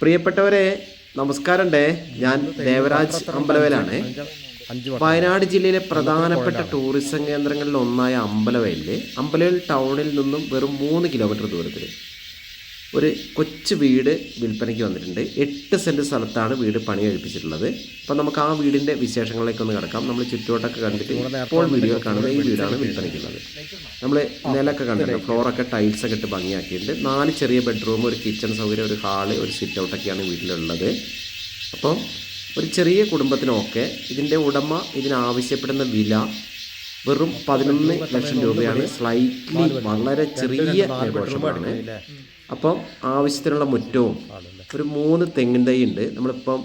പ്രിയപ്പെട്ടവരെ നമസ്കാരമുണ്ടേ. ഞാൻ ദേവരാജ് അമ്പലവയലാണ്. വയനാട് ജില്ലയിലെ പ്രധാനപ്പെട്ട ടൂറിസം കേന്ദ്രങ്ങളിൽ ഒന്നായ അമ്പലവയലിൽ അമ്പലവയൽ ടൗണിൽ നിന്നും വെറും മൂന്ന് കിലോമീറ്റർ ദൂരത്തിൽ ഒരു കൊച്ചു വീട് വിൽപ്പനയ്ക്ക് വന്നിട്ടുണ്ട്. എട്ട് സെന്റ് സ്ഥലത്താണ് വീട് പണി കഴിപ്പിച്ചിട്ടുള്ളത്. അപ്പം നമുക്ക് ആ വീടിന്റെ വിശേഷങ്ങളിലേക്ക് ഒന്ന് കിടക്കാം. നമ്മൾ ചുറ്റുവട്ടമൊക്കെ കണ്ടിട്ട് ഇപ്പോൾ വീഡിയോ കാണുന്ന ഈ വീടാണ് വിൽപ്പനയ്ക്കുള്ളത്. നമ്മൾ നിലമൊക്കെ കണ്ടിട്ടുണ്ട്. ഫ്ലോറൊക്കെ ടൈൽസൊക്കെ ഇട്ട് ഭംഗിയാക്കിയിട്ടുണ്ട്. നാല് ചെറിയ ബെഡ്റൂം ഒരു കിച്ചൺ സൗകര്യം ഒരു ഹാൾ ഒരു സിറ്റ് ഔട്ടൊക്കെയാണ് വീട്ടിലുള്ളത്. അപ്പം ഒരു ചെറിയ കുടുംബത്തിനൊക്കെ ഇതിന്റെ ഉടമ ഇതിനാവശ്യപ്പെടുന്ന വില വെറും പതിനൊന്ന് ലക്ഷം രൂപയാണ്. സ്ലൈറ്റ്ലി വളരെ ചെറിയ നെഗോഷ്യബിളാണ്. അപ്പം ആവശ്യത്തിനുള്ള മുറ്റവും ഒരു മൂന്ന് തെങ്ങിൻ തൈ ഉണ്ട്. നമ്മളിപ്പം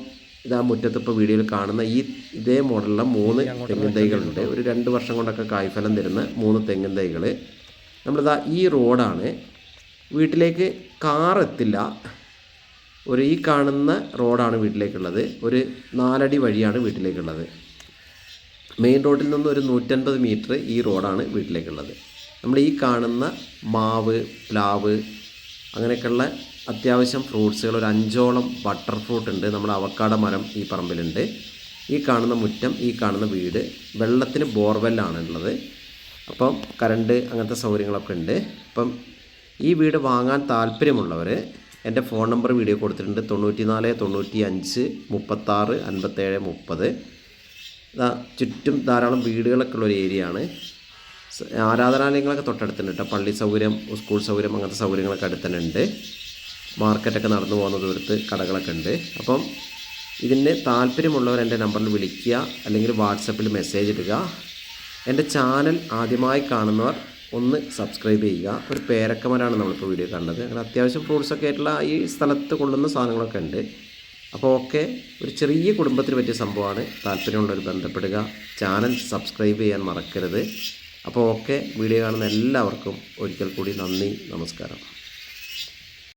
ഇതാ മുറ്റത്ത് ഇപ്പോൾ വീഡിയോയിൽ കാണുന്ന ഈ ഇതേ മോഡലുള്ള മൂന്ന് തെങ്ങിൻ തൈകളുണ്ട്. ഒരു രണ്ട് വർഷം കൊണ്ടൊക്കെ കായ്ഫലം തരുന്ന മൂന്ന് തെങ്ങിൻ തൈകൾ നമ്മളിതാ ഈ റോഡാണ്. വീട്ടിലേക്ക് കാർ എത്തില്ല. ഒരു ഈ കാണുന്ന റോഡാണ് വീട്ടിലേക്കുള്ളത്. ഒരു നാലടി വഴിയാണ് വീട്ടിലേക്കുള്ളത്. മെയിൻ റോഡിൽ നിന്ന് ഒരു നൂറ്റൻപത് മീറ്റർ ഈ റോഡാണ് വീട്ടിലേക്കുള്ളത്. നമ്മൾ ഈ കാണുന്ന മാവ് പ്ലാവ് അങ്ങനെയൊക്കെയുള്ള അത്യാവശ്യം ഫ്രൂട്ട്സുകൾ ഒരു അഞ്ചോളം ബട്ടർ ഫ്രൂട്ട് ഉണ്ട്. നമ്മുടെ അവക്കാട മരം ഈ പറമ്പിലുണ്ട്. ഈ കാണുന്ന മുറ്റം ഈ കാണുന്ന വീട് വെള്ളത്തിന് ബോർവെല്ലാണ് ഉള്ളത് അപ്പം കറണ്ട് അങ്ങനത്തെ സൗകര്യങ്ങളൊക്കെ ഉണ്ട്. അപ്പം ഈ വീട് വാങ്ങാൻ താല്പര്യമുള്ളവർ എന്റെ ഫോൺ നമ്പർ വീഡിയോ കൊടുത്തിട്ടുണ്ട്. തൊണ്ണൂറ്റി നാല് തൊണ്ണൂറ്റി അഞ്ച് മുപ്പത്താറ് അൻപത്തേഴ് മുപ്പത്. ചുറ്റും ധാരാളം വീടുകളൊക്കെ ഉള്ള ഒരു ഏരിയ ആണ് ആരാധനാലയങ്ങളൊക്കെ തൊട്ടടുത്തുണ്ട് കേട്ടോ. പള്ളി സൗകര്യം സ്കൂൾ സൗകര്യം അങ്ങനത്തെ സൗകര്യങ്ങളൊക്കെ അടുത്ത് തന്നെ ഉണ്ട് മാർക്കറ്റൊക്കെ നടന്നു പോകുന്ന ദൂരത്ത് കടകളൊക്കെ ഉണ്ട്. അപ്പം ഇതിന് താല്പര്യമുള്ളവർ എന്റെ നമ്പറിൽ വിളിക്കുക അല്ലെങ്കിൽ വാട്സപ്പിൽ മെസ്സേജ് ഇടുക. എന്റെ ചാനൽ ആദ്യമായി കാണുന്നവർ ഒന്ന് സബ്സ്ക്രൈബ് ചെയ്യുക. ഒരു പേരക്കമരാണ് നമ്മളിപ്പോൾ വീഡിയോ കണ്ടത് അങ്ങനെ അത്യാവശ്യം ഫ്രൂട്ട്സൊക്കെ ആയിട്ടുള്ള ഈ സ്ഥലത്ത് കൊള്ളുന്ന സാധനങ്ങളൊക്കെ ഉണ്ട്. അപ്പോൾ ഓക്കെ ഒരു ചെറിയ കുടുംബത്തിന് പറ്റിയ സംഭവമാണ്. താല്പര്യമുള്ളവർ ബന്ധപ്പെടുക. ചാനൽ സബ്സ്ക്രൈബ് ചെയ്യാൻ മറക്കരുത്. അപ്പോൾ ഓക്കെ വീഡിയോ കാണുന്ന എല്ലാവർക്കും ഒരിക്കൽ കൂടി നന്ദി നമസ്കാരം.